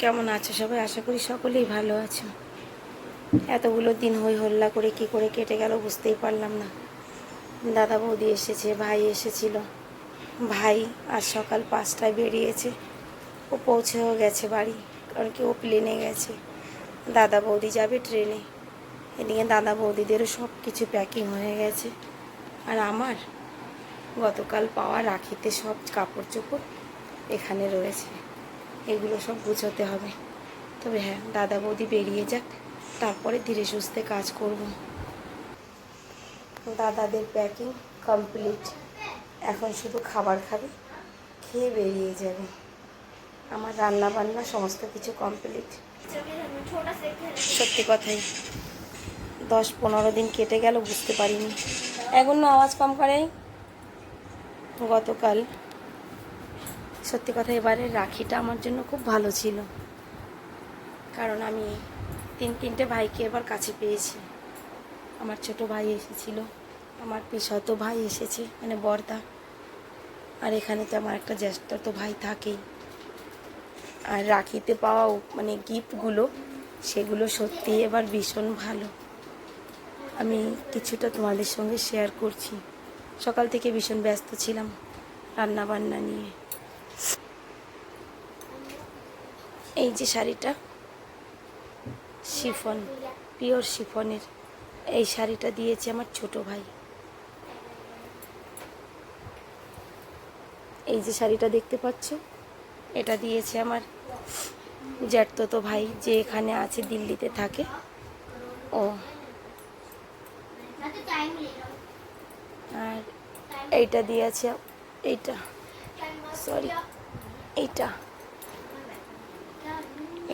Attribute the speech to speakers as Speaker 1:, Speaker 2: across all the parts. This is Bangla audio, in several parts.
Speaker 1: কেমন আছো সবাই? আশা করি সকলেই ভালো আছো। এতগুলো দিন হই হল্লা করে কি করে কেটে গেল বুঝতেই পারলাম না। দাদা বৌদি এসেছে, ভাই এসেছিল। ভাই আজ সকাল পাঁচটায় বেরিয়েছে। ও পৌঁছেও গেছে বাড়ি, কারণ কি ও প্লেনে গেছে। দাদা বৌদি যাবে ট্রেনে এদিকে দাদা বৌদিদেরও সব কিছু প্যাকিং হয়ে গেছে। আর আমার? গতকাল পাওয়া রাখিতে সব কাপড় চোপড় এখানে রয়েছে। এগুলো সব বোঝাতে হবে। তবে হ্যাঁ দাদা বৌদি বেরিয়ে যাক, তারপরে ধীরে সুস্থে কাজ করব। দাদাদের প্যাকিং কমপ্লিট এখন শুধু খাবার খাবে, খেয়ে বেরিয়ে যাবে। আমার রান্না বান্না সমস্ত কিছু কমপ্লিট সত্যি কথাই, দশ পনেরো দিন কেটে গেল, বুঝতে পারিনি। এখন আওয়াজ কম করে গতকাল সত্যি কথা, এবারে রাখিটা আমার জন্য খুব ভালো ছিল। কারণ আমি তিন, তিনটে ভাইকে এবার কাছে পেয়েছি। আমার ছোট ভাই এসেছিল, আমার পিসত ভাই এসেছে মানে বর্দা। আর এখানে তো আমার একটা জ্যেষ্ঠ তো ভাই থাকেই। আর রাখিতে পাওয়া মানে গিফটগুলো, সেগুলো সত্যি এবার ভীষণ ভালো। আমি কিছুটা তোমাদের সঙ্গে শেয়ার করছি। সকাল থেকে ভীষণ ব্যস্ত ছিলাম রান্না বান্না নিয়ে। এই যে শাড়িটা, শিফন, পিওর শিফনের। এই শাড়িটা দিয়েছে আমার ছোট ভাই। এই যে শাড়িটা দেখতে পাচ্ছ, এটা দিয়েছে আমার জ্যাঠতো ভাই, যে এখানে আছে, দিল্লিতে থাকে। ও। আর এইটা দিয়েছে, এইটা সরি এইটা।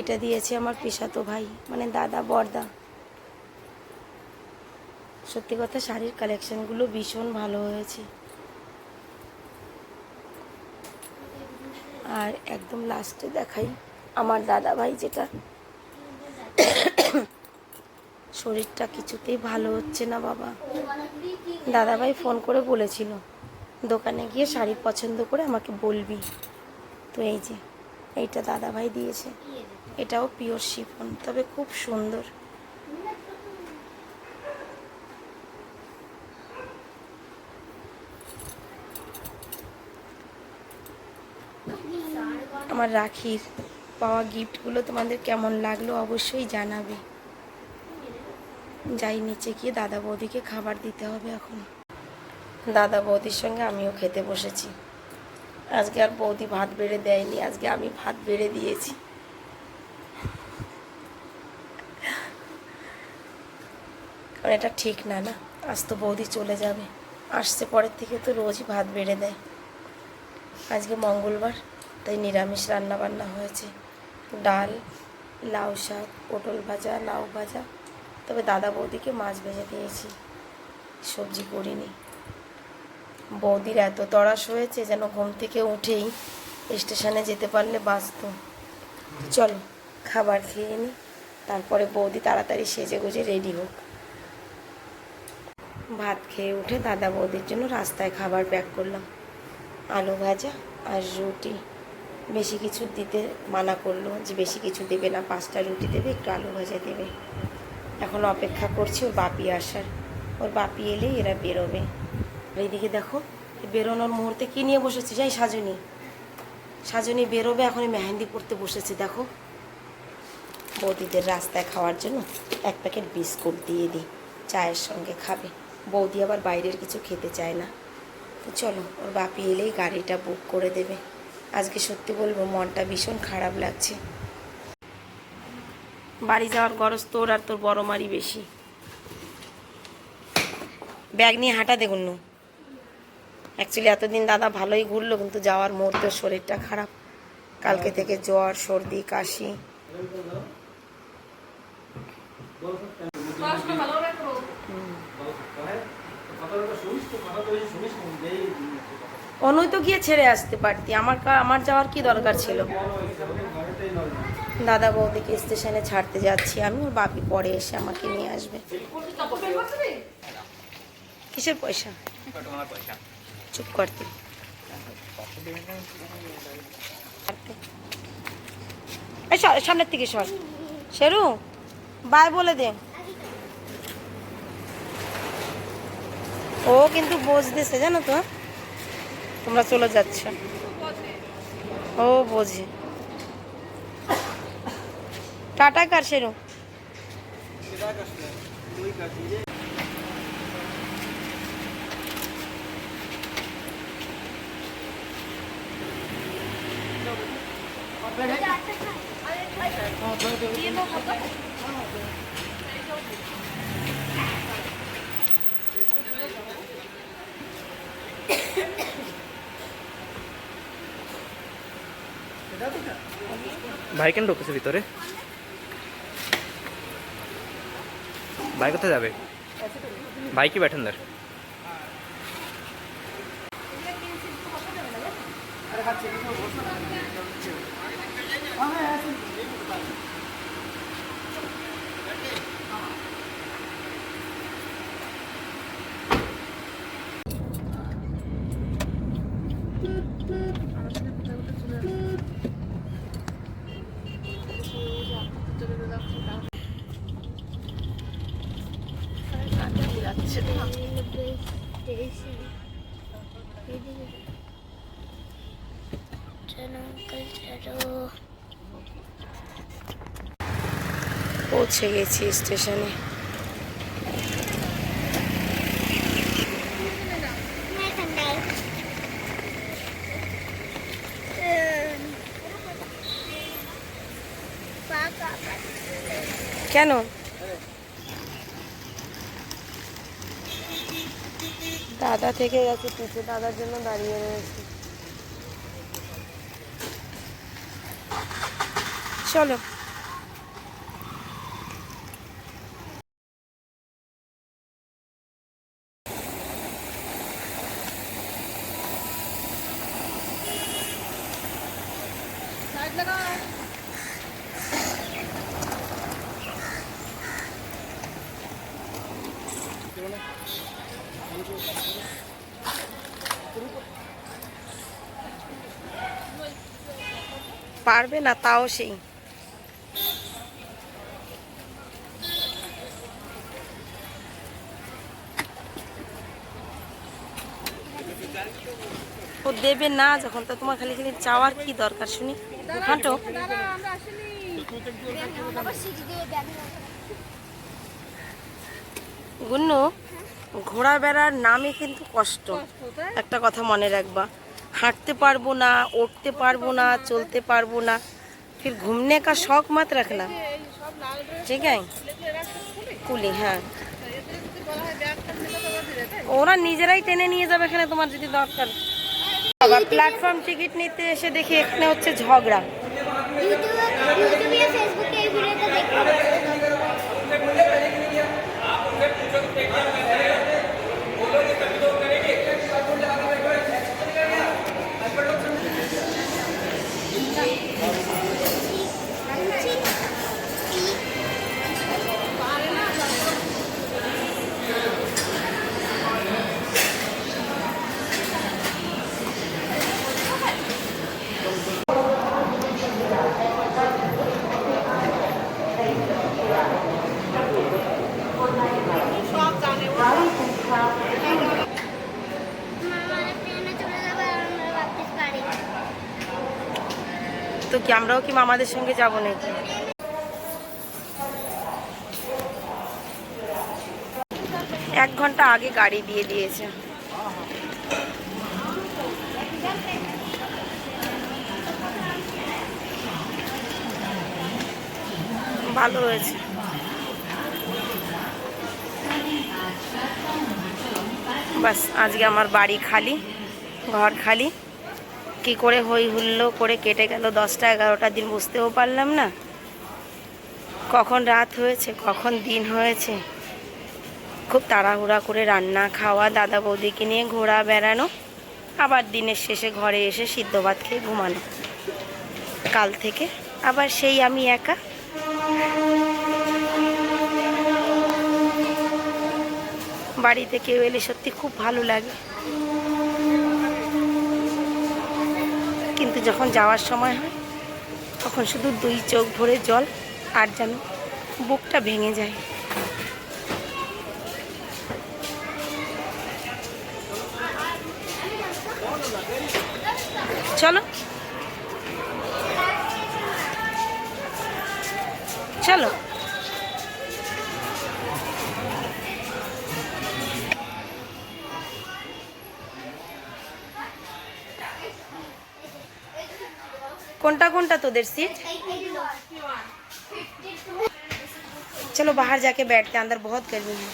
Speaker 1: এটা দিয়েছে আমার পিসাতো ভাই মানে দাদা বর্দা। সত্যি কথা, শাড়ির কালেকশনগুলো ভীষণ ভালো হয়েছে। আর একদম লাস্টে দেখাই আমার দাদা ভাই যেটা। শরীরটা কিছুতেই ভালো হচ্ছে না বাবা। দাদা ভাই ফোন করে বলেছিল, দোকানে গিয়ে শাড়ি পছন্দ করে আমাকে বলবি। তো এই যে, এইটা দাদা ভাই দিয়েছে। এটাও পিওর শিফন, তবে খুব সুন্দর। আমার রাখির পাওয়া গিফটগুলো তোমাদের কেমন লাগল অবশ্যই জানাবে। যাই, নিচে গিয়ে দাদা বৌদিকে খাবার দিতে হবে এখন। দাদা বৌদির সঙ্গে আমিও খেতে বসেছি। আজকে আর বৌদি ভাত বেড়ে দেয়নি, আজকে আমি ভাত বেড়ে দিয়েছি। কারণ এটা ঠিক না না? আজ তো বৌদি চলে যাবে। আসছে পরের থেকে তো রোজই ভাত বেড়ে দেয়। আজকে মঙ্গলবার, তাই নিরামিষ রান্না বান্না হয়েছে। ডাল, লাউ শাক, পটল ভাজা, লাউ ভাজা। তবে দাদা বৌদিকে মাছ ভেজে দিয়েছি। সবজি করিনি। বৌদির এত তড়াস হয়েছে যেন ঘুম থেকে উঠেই স্টেশনে যেতে পারলে বাঁচত। চলো, খাবার খেয়ে নিই তারপরে বৌদি তাড়াতাড়ি সেজে গুজে রেডি হোক। ভাত খেয়ে উঠে দাদা বৌদির জন্য রাস্তায় খাবার প্যাক করলাম। আলু ভাজা আর রুটি। বেশি কিছু দিতে মানা করল যে বেশি কিছু দেবে না, পাঁচটা রুটি দেবে, একটু আলু ভাজা দেবে। এখন অপেক্ষা করছি ওর বাপি আসার। ওর বাপি এলেই এরা বেরোবে। এইদিকে দেখো বেরোনোর মুহূর্তে কী নিয়ে বসেছি যাই সাজনী? সাজনী বেরোবে এখন মেহেন্দি পড়তে বসেছি, দেখো। বৌদিদের রাস্তায় খাওয়ার জন্য এক প্যাকেট বিস্কুট দিয়ে দিই, চায়ের সঙ্গে খাবে। বৌদি আবার বাইরের কিছু খেতে চায় না। তো চলো, ওর বাপি এলেই গাড়িটা বুক করে দেবে। আজকে সত্যি বলব, মনটা ভীষণ খারাপ লাগছে। বাড়ি যাওয়ার গরজ তোর আর তোর বড় মারি বেশি। ব্যাগ নিয়ে হাঁটা দেখুন নু অ্যাকচুয়ালি এতদিন দাদা ভালোই ঘুরলো, কিন্তু যাওয়ার মুহূর্তে শরীরটা খারাপ। কালকে থেকে জ্বর, সর্দি, কাশি। অনুই তো গিয়ে ছেড়ে আসতে পারতি। আমার আমার যাওয়ার কি দরকার ছিল? দাদা বৌদিকে স্টেশনে ছাড়তে যাচ্ছি। আমি ওর বাপি পরে এসে আমাকে নিয়ে আসবে। কিসের পয়সা? চুপ করতে সামনের থেকে সর। শেরু, বাই বলে দে। ও কিন্তু বোঝ দিছে জানো তো? তোমরা চলে যাচ্ছ। ও বোঝে। টাটা কার শেরু
Speaker 2: ভাই কেন ঢুকেছে ভিতরে? ভাই কোথায় যাবে? ভাই কি ব্যাঠেন
Speaker 1: পৌঁছে গেছি স্টেশনে। কেন? দাদা থেকে গেছে পিছু দাদার জন্য দাঁড়িয়ে রয়েছে। চলো পারবে না তাও সেই ও দেবে না যখন, তা তোমার খালি খালি চাওয়ার কি দরকার শুনি? হাঁটো গুন্নু, ঘোড়া বেড়ার নামে কিন্তু কষ্ট। একটা কথা মনে রাখবা। হাঁটতে পারব না, উঠতে পারব না, চলতে পারব না। ফির ঘুমনে কা শখ মাত রাখনা ঠিক আছে? কুলি হ্যাঁ। ওরা নিজেরাই টেনে নিয়ে যাবে এখানে তোমার যদি দরকার। বাবা প্ল্যাটফর্ম টিকিট নিতে এসে দেখি এখানে হচ্ছে ঝগড়া।
Speaker 3: ফেসবুকে এই ভিডিওটা দেখতে মামারা ট্রেনে চলে যাবে আর আমরা ভাবতেছি বাড়ি
Speaker 1: তো কি আমরাও কি মামাদের সঙ্গে যাব নাকি? এক ঘণ্টা আগে গাড়ি দিয়ে দিয়েছে। ভালো হয়েছে। বাস, আজকে আমার বাড়ি খালি, ঘর খালি। কি করে হই হুল্লো করে কেটে গেল দশটা, এগারোটা দিন বুঝতেও পারলাম না। কখন রাত হয়েছে, কখন দিন হয়েছে। খুব তাড়াহুড়া করে রান্না, খাওয়া, দাদা বৌদিকে নিয়ে ঘোরা বেড়ানো, আবার দিনের শেষে ঘরে এসে সিদ্ধ ভাত খেয়ে ঘুমানো। কাল থেকে আবার সেই আমি একা। বাড়িতে কেউ এলে সত্যি খুব ভালো লাগে। কিন্তু যখন যাওয়ার সময় হয়, তখন শুধু দুই চোখ ভরে জল আর যেন বুকটা ভেঙে যায়। চলো। চলো। কোনটা কোনটা তোদের सीट चलो बाहर जाके बैठते हैं अंदर बहुत गर्मी है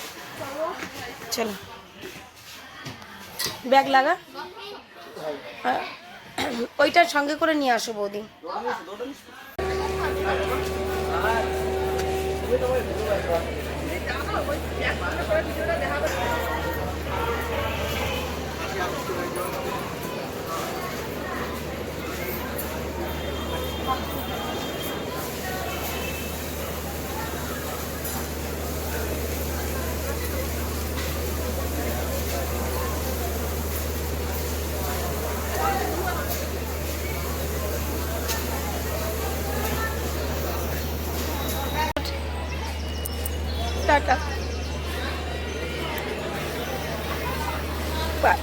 Speaker 1: चलो ব্যাগ লাগা আহ, ওইটার সঙ্গে করে নিয়ে আসো বৌদি টাটা বাই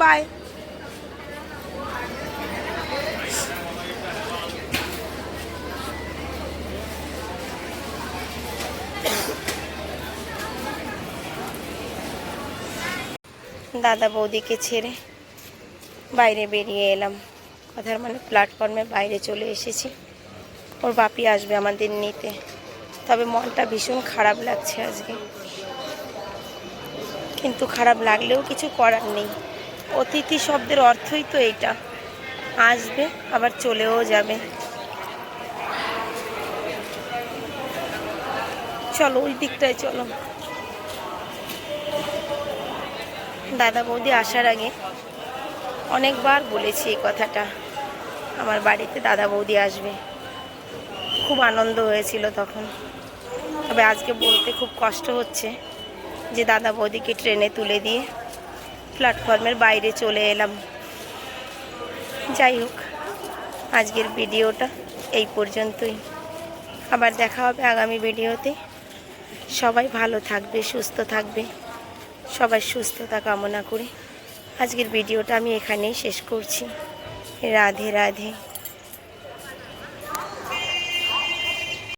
Speaker 1: বাই দাদা বৌদিকে ছেড়ে বাইরে বেরিয়ে এলাম। কথার মানে প্ল্যাটফর্মে বাইরে চলে এসেছি। ওর বাপি আসবে আমাদের নিতে। তবে মনটা ভীষণ খারাপ লাগছে আজকে। কিন্তু খারাপ লাগলেও কিছু করার নেই। অতিথি শব্দের অর্থই তো এইটা আসবে, আবার চলেও যাবে। চলো, ওই দিকটায় চলো। দাদা বৌদি আসার আগে অনেকবার বলেছি এই কথাটা। আমার বাড়িতে দাদা বৌদি আসবে। খুব আনন্দ হয়েছিল তখন। তবে আজকে বলতে খুব কষ্ট হচ্ছে যে দাদা বৌদিকে ট্রেনে তুলে দিয়ে প্ল্যাটফর্মের বাইরে চলে এলাম। যাই হোক, আজকের ভিডিওটা এই পর্যন্তই। আবার দেখা হবে আগামী ভিডিওতে। সবাই ভালো থাকবে, সুস্থ থাকবে। সবাই সুস্থতা কামনা করে। আজকের ভিডিওটা আমি এখানেই শেষ করছি। রাধে রাধে।